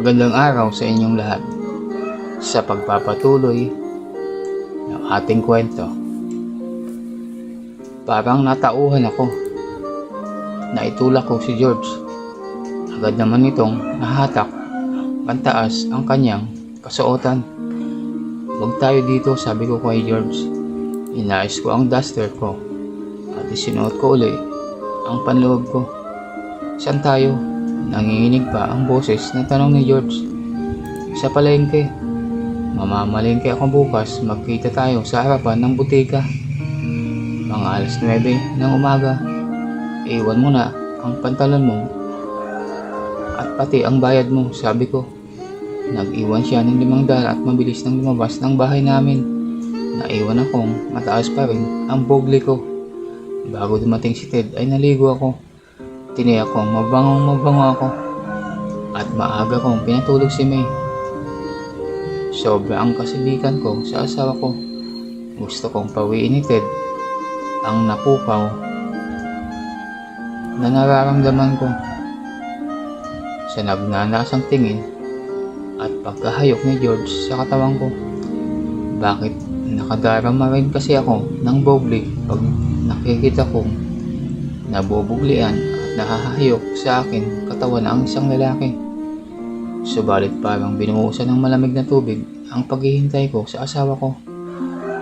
Magandang araw sa inyong lahat sa pagpapatuloy ng ating kwento. Parang natauhan ako. Naitulak ko si George. Agad naman itong nahatak pantaas ang kanyang kasuotan. Huwag tayo dito, sabi ko kay George. Inayos ko ang duster ko at isinuot ko uli ang panloob ko. Saan tayo? Nanginginig pa ang boses na tanong ni George. Sa palengke. Mamamalengke ako bukas, magkita tayo sa harapan ng butika. Mga alas 9 ng umaga. Iwan mo na ang pantalon mo at pati ang bayad mo, sabi ko. Nag-iwan siya ng limang dala at mabilis nang lumabas ng bahay namin. Naiwan akong mataas pa rin ang bogli ko. Bago dumating si Ted ay naligo ako. Tiniyak ko mabangong mabango ako. At maaga kong pinatulog si May. Sobra ang kasibikan ko sa asawa ko. Gusto kong pawiin ni Ted ang napupaw na nararamdaman ko sa nagnanasang tingin at pagkahayok ni George sa katawan ko. Bakit nakadarama rin kasi ako ng bobli pag nakikita kong nabubuglian at nakahayok sa akin katawan ang isang lalaki. Subalit parang binuhusan ng malamig na tubig ang paghihintay ko sa asawa ko.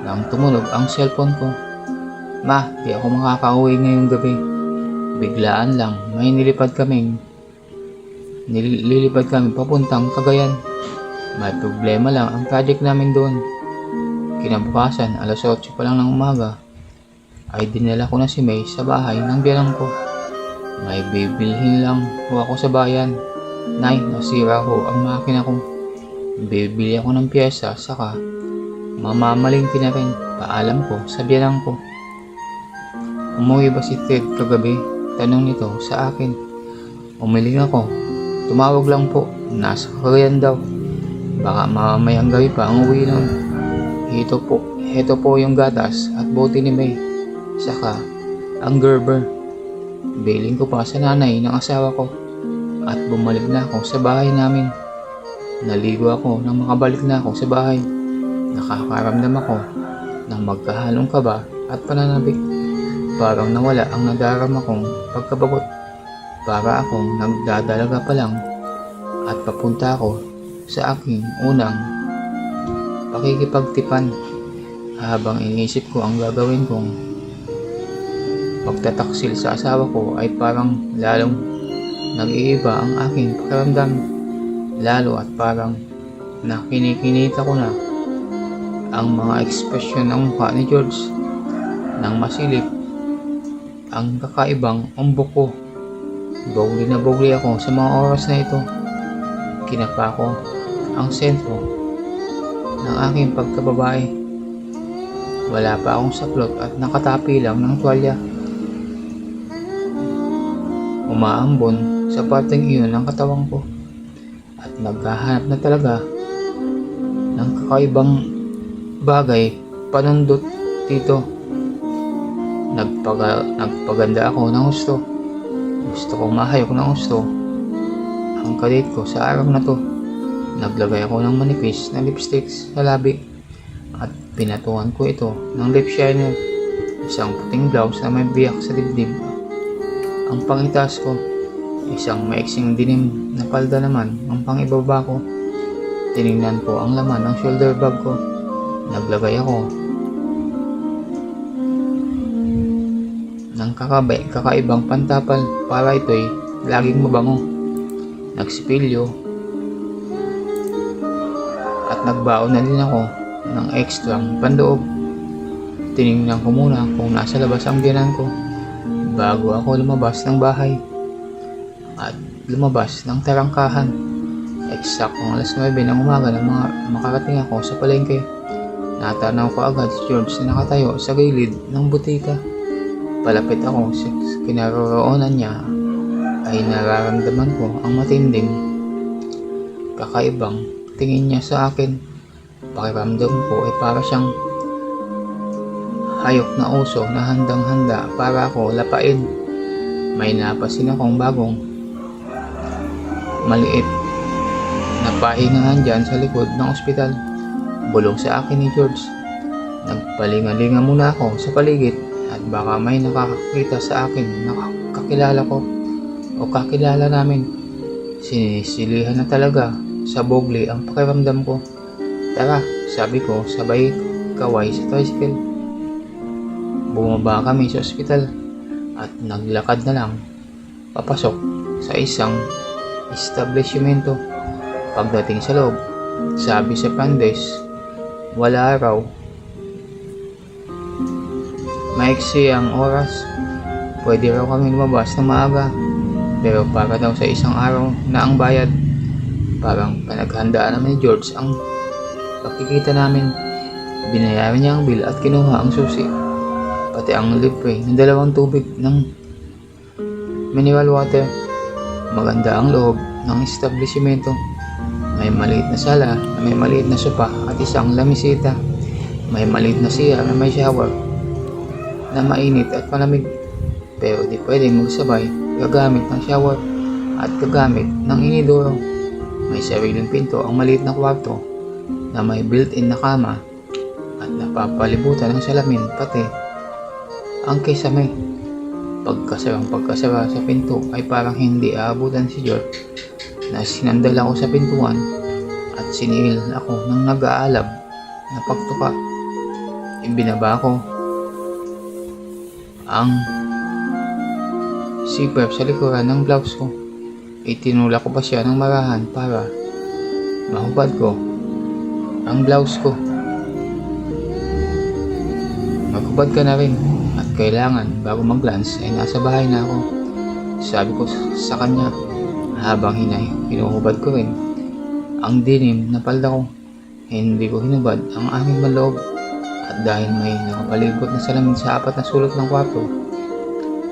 Nang tumunog ang cellphone ko. Ma, di ako makakauwi ngayong gabi. Biglaan lang, may nilipad kaming nililipad kami papuntang Cagayan. May problema lang ang project namin doon. Kinabukasan, alas 8 pa lang ng umaga, ay dinala ko na si May sa bahay ng biyanan ko. May bibilhin lang ho ako sa bayan. Nay, nasira ho ang makina ko. Bibili ako ng pyesa, saka mamamalingki na rin. Paalam ko sa biyanan ko. Umuwi ba si Ted kagabi? Tanong nito sa akin. Umiling ako. Tumawag lang po. Nasa Korean daw. Baka mamamayang gabi pa ang uwi nun. Ito po, ito po yung gatas at bote ni May. Saka, ang Gerber. Biling ko pa sa nanay ng asawa ko. At bumalik na ako sa bahay namin. Naligo ako nang makabalik na ako sa bahay. Nakakaramdam ako ng magkahalong kaba at pananabik. Parang nawala ang nadarama kong pagkabagot. Para akong nagdadalaga pa lang at papunta ako sa aking unang pakikipagtipan habang iniisip ko ang gagawin kong pagtataksil sa asawa ko ay parang lalong nag-iiba ang aking pakiramdam lalo at parang nakinikinita ko na ang mga ekspresyon ng mukha ni George nang masilip ang kakaibang umbok ko. Bogli na bogli ako sa mga oras na ito. Kinapa ko ang sentro ng aking pagkababae. Wala pa akong saplot at nakatapi lang ng tuwalya. Umaambon sa parteng iyon ng katawan ko at naghahanap na talaga ng kakaibang bagay panundot dito. Nagpaga, nagpaganda ako ng gusto. Gusto kong mahayok ng gusto. Ang kalit ko sa araw na to. Naglagay ako ng manipis na lipsticks sa labi at pinatuan ko ito ng lip shiner. Isang puting blouse na may biyak sa dibdib. Ang pangitas ko, isang maiksing dinim na palda naman ang pangibaba ko. Tiningnan ko ang laman ng shoulder bag ko. Naglagay ako ng kakabay, kakaibang pantapal para ito'y laging mabango. Nagsipilyo at nagbaon na din ako ng extra pandoob. Tiningnan ko muna kung nasa labas ang biyanan ko bago ako lumabas ng bahay at lumabas ng tarangkahan. Eksaktong alas 9 ng umaga nang mga makarating ako sa palengke. Natanaw ko agad si George na nakatayo sa gilid ng butika. Palapit ako sa kinaroroonan niya ay nararamdaman ko ang matinding kakaibang tingin niya sa akin. Pakiramdam ko ay para siyang hayok na uso na handang-handa para ako lapain. May napasin akong bagong maliit napahingahan dyan sa likod ng ospital. Bulong sa akin ni George. Nagpalingalinga muna ako sa paligid at baka may nakakakita sa akin na kakilala ko o kakilala namin. Sinisilihan na talaga sa bogli ang pakiramdam ko. Tara, sabi ko, sabay kaway sa tricycle. Bumaba kami sa ospital at naglakad na lang papasok sa isang establishmento. Pagdating sa loob, sabi sa pandes, wala raw. Maiksi ang oras. Pwede raw kami lumabas ng maaga. Pero para daw sa isang araw na ang bayad. Parang panaghandaan naman ni George ang pagkikita namin. Binayaran niya ang bill at kinuha ang susi. Pati ang libre ng dalawang tubig ng mineral water. Maganda ang loob ng establishmento. May maliit na sala may maliit na sopa at isang lamisita. May maliit na siya may shower na mainit at malamig. Pero di pwedeng magsabay gagamit ng shower at gagamit ng inidoro. May sariling pinto ang maliit na kwarto na may built-in na kama at napapalibutan ng salamin pati ang kisame. Pagkasarang pagkasara sa pinto ay parang hindi aabutan si George na sinandal ako sa pintuan at siningil ako ng nag-aalab na pagtuka. Ibinaba ko ang zipper sa likuran ng blouse ko. Itinulak ko pa siya ng marahan para mahubad ko ang blouse ko. Maghubad ka na rin kailangan bago mag-lunch ay nasa bahay na ako. Sabi ko sa kanya habang hinay, hinuhubad ko rin ang dinim na palda ko. Hindi ko hinubad ang aming maloob at dahil may nakapalibot na salamin sa apat na sulot ng kwarto,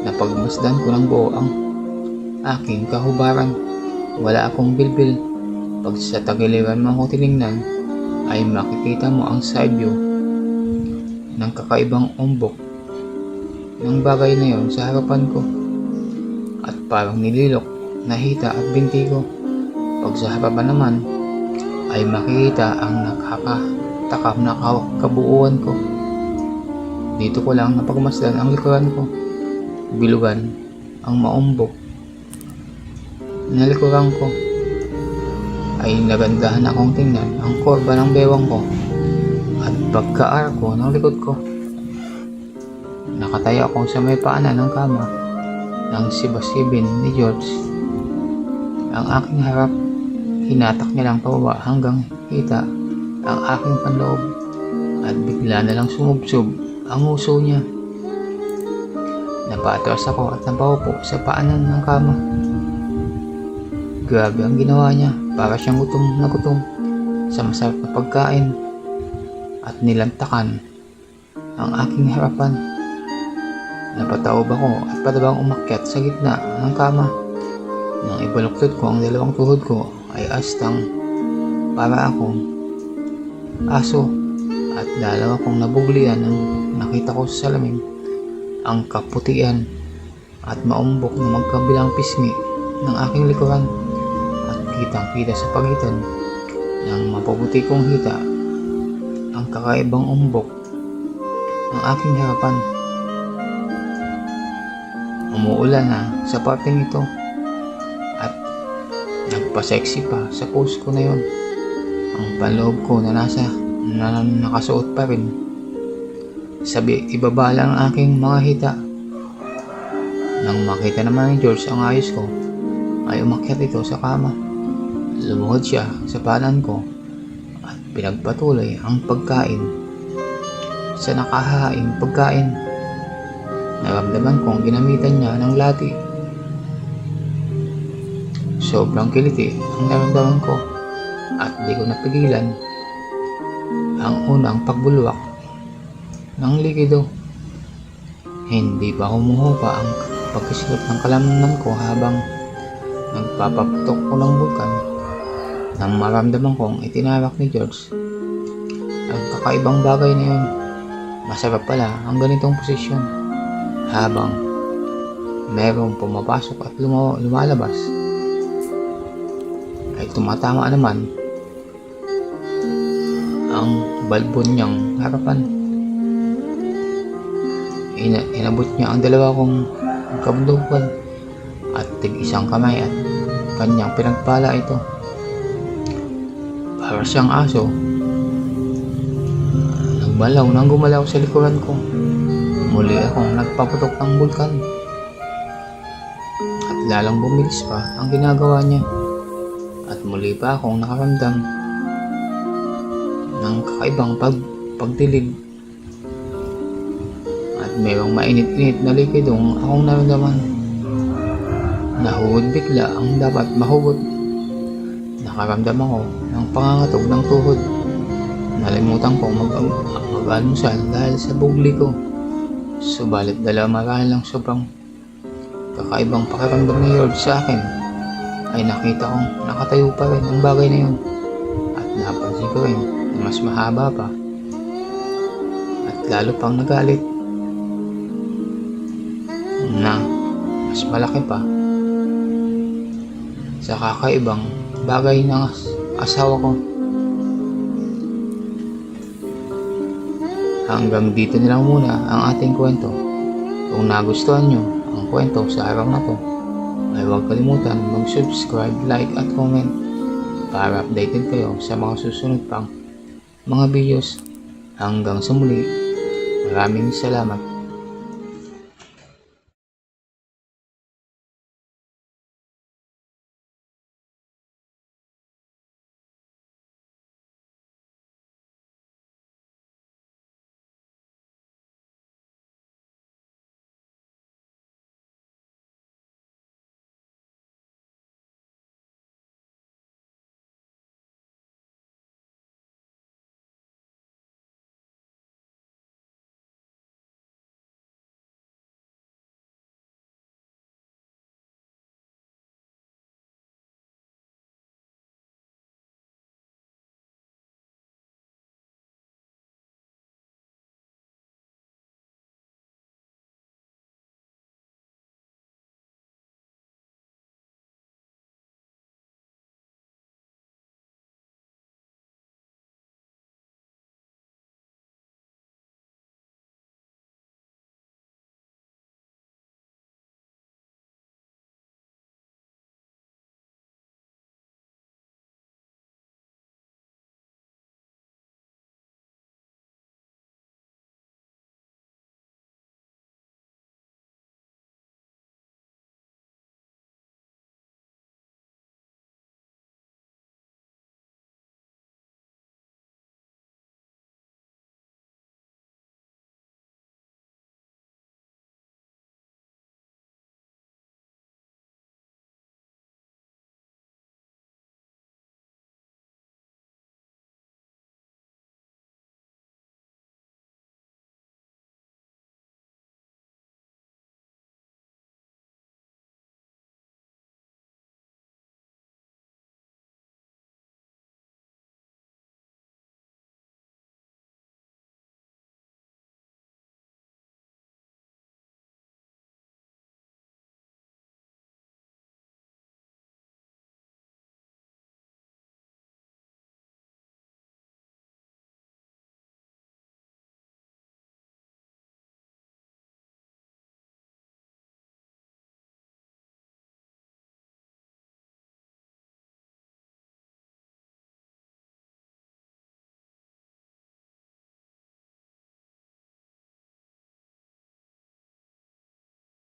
napagmasdan ko ng buo ang aking kahubaran. Wala akong bilbil. Pag sa tagiliran mo ako tinignan, ay makikita mo ang side view ng kakaibang umbok ng bagay na yon sa harapan ko at parang nililok na hita at binti ko. Pag sa harapan naman ay makikita ang nakakatakam na ka- kabuuan ko. Dito ko lang napagmasdan ang likuran ko. Bilugan ang maumbok na likuran ko ay nagandahan akong tingnan ang korba ng bewang ko at pagka-arko ng likod ko. Nakatayo ako sa may paanan ng kama ng sibasibin ni George. Ang aking harap, hinatak niya lang pababa hanggang kita ang aking panloob at bigla na lang sumubsob ang uso niya. Napatras ako at napaupo sa paanan ng kama. Grabe ang ginawa niya para siyang gutom na gutom sa masarap na pagkain at nilantakan ang aking harapan. Napataob ako at patabang umakyat sa gitna ng kama. Nang ibaluktot ko ang dalawang tuhod ko ay astang para akong aso at lalaw akong nabuglian nang nakita ko sa salamin ang kaputian at maumbok na magkabilang pisngi ng aking likuran at kitang kita sa pagitan ng mapabuti kong hita ang kakaibang umbok ng aking harapan. Umuulan na sa parteng ito at nagpa-sexy pa sa post ko na yon. Ang panloob ko na nasa na nakasuot pa rin. Sabi, ibaba lang ang aking mga hita. Nang makita naman ni George ang ayos ko, ay umakyat ito sa kama. Lumuhod siya sa paanan ko at pinagpatuloy ang pagkain. Sa nakahaing pagkain, naramdaman kong ginamitan niya ng lati. Sobrang kiliti ang naramdaman ko at di ko napigilan ang unang pagbulwak ng likido. Hindi pa humuhupa ang pagkisilot ng kalamnan ko habang nagpapaputok ko ng bulkan nang maramdaman kong itinarak ni George. Ang kakaibang bagay na yun, masarap pala ang ganitong posisyon habang merong pumapasok at luma- lumalabas. ay tumatama naman ang balbon niyang harapan. Ina inabot niya ang dalawa kong kabdukan at tig isang kamay at kanyang pinagpala ito. Para siyang aso, nagbalaw nang gumalaw sa likuran ko. Muli akong nagpaputok ng bulkan. At lalang bumilis pa ang ginagawa niya. At muli pa akong nakaramdam ng kakaibang pag pagdilig. At mayroong mainit-init na likidong akong naramdaman. Nahuhod bigla ang dapat mahugot. Nakaramdam ako ng pangangatog ng tuhod. Nalimutan kong mag mag-almusal dahil sa bugli ko. Subalit dala marahil ang sobrang kakaibang pakiramdam ni George sa akin ay nakita kong nakatayo pa rin ang bagay na yun. At napansin ko rin na mas mahaba pa. At lalo pang nagalit na mas malaki pa. Sa kakaibang bagay ng as- asawa ko. Hanggang dito na lang muna ang ating kwento. Kung nagustuhan nyo ang kwento sa araw na to, ay huwag kalimutan mag-subscribe, like at comment para updated kayo sa mga susunod pang mga videos. Hanggang sa muli, maraming salamat.